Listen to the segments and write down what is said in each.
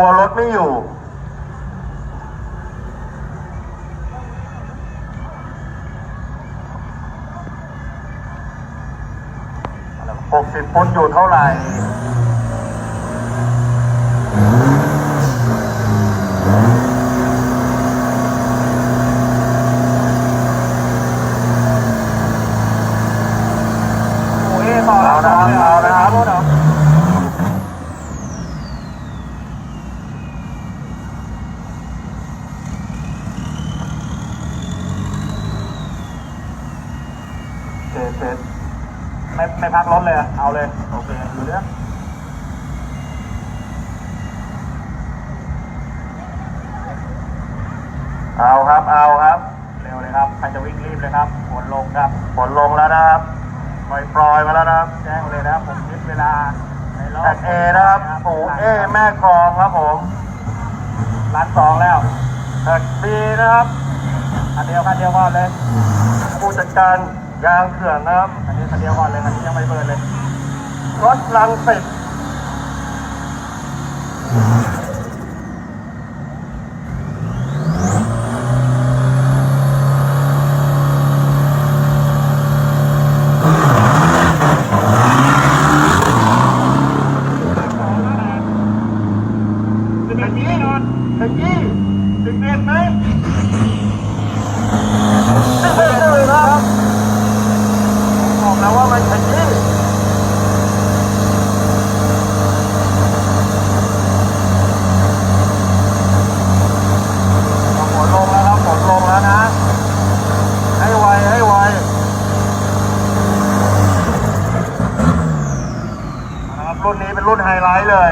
กลัวรถไม่อยู่ 60ฟุตอยู่เท่าไหร่ โอ้ยต่อ เอานะครับเอานะครับ เสร็จเสร็จไม่ไม่พักรถเลยอะเอาเลย โอเคอยู่เรื่องเอาครับ เอาครับ เร็วเลยครับ ใครจะวิ่งรีบเลยครับผลลงครับผลลงแล้วนะครับปล่อยปล่อยมาแล้วนะครับ แจ้งเลยนะครับ ผมคิดเวลาในรอบแท็กเอนะครับปู่เอแม่กลองครับผมร้านสองแล้วแท็กบีนะครับคันเดียวคันเดียวก่อนเลยผู้จัดการ ยางเขื่อนนะครับคันนี้คันเดียวก่อนเลยคันนี้ยังไม่เปิดเลย รถลังสิตจะเป็นนี้แน่นอนแท็กกี้สิบเอ็ดไหมสิบเอ็ดเลยครับบอกแล้วว่า มันแท็กกี้ฝนลงแล้วครับฝนลงแล้วนะ ให้ไว ให้ไวนะครับรุ่นนี้เป็นรุ่นไฮไลท์เลย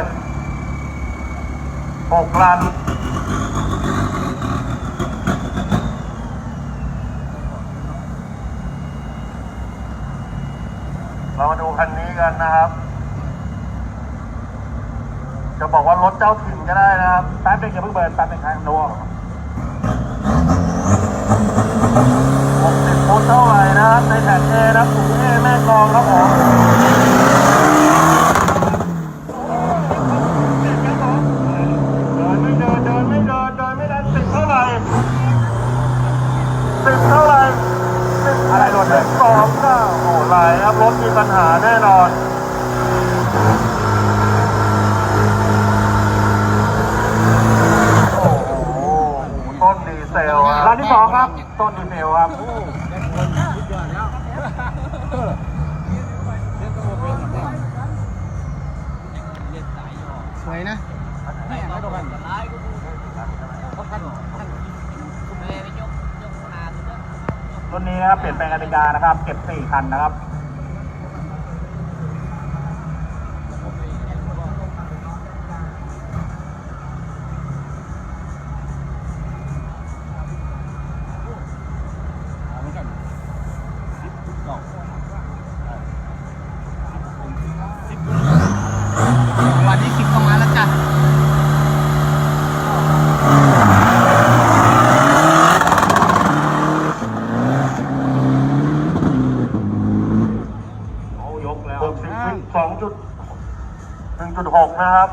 หกลัน เรามาดูคันนี้กันนะครับ จะบอกว่ารถเจ้าถิ่นก็ได้นะครับแป๊บนึงอย่าเพิ่งเปิดแป๊บนึงครับดู 60ฟุตเท่าไหร่นะครับ ในแท็กเอนะครับสูงเอแม่กลองครับผมเดินไม่เดินเดินไม่เดินเดินไม่เดินสิบเท่าไหร่สิบเท่าไหร่สิบ อะไรหล่นเลย สองเก้าโอ้ไหลครับรถ มีปัญหาแน่นอน โอ้โห ต้นดีเซลอะร้านที่สองครับ ต้นดีเซลครับ สวยนะรุ่นนี้นะครับเปลี่ยนแปลงกติกานะครับ เก็บสี่คันนะครับ วันที่สิบเข้ามาแล้วจ้ะ โอ้ยกแล้ว หกสิบสอง จุดหนึ่งจุดหกนะครับ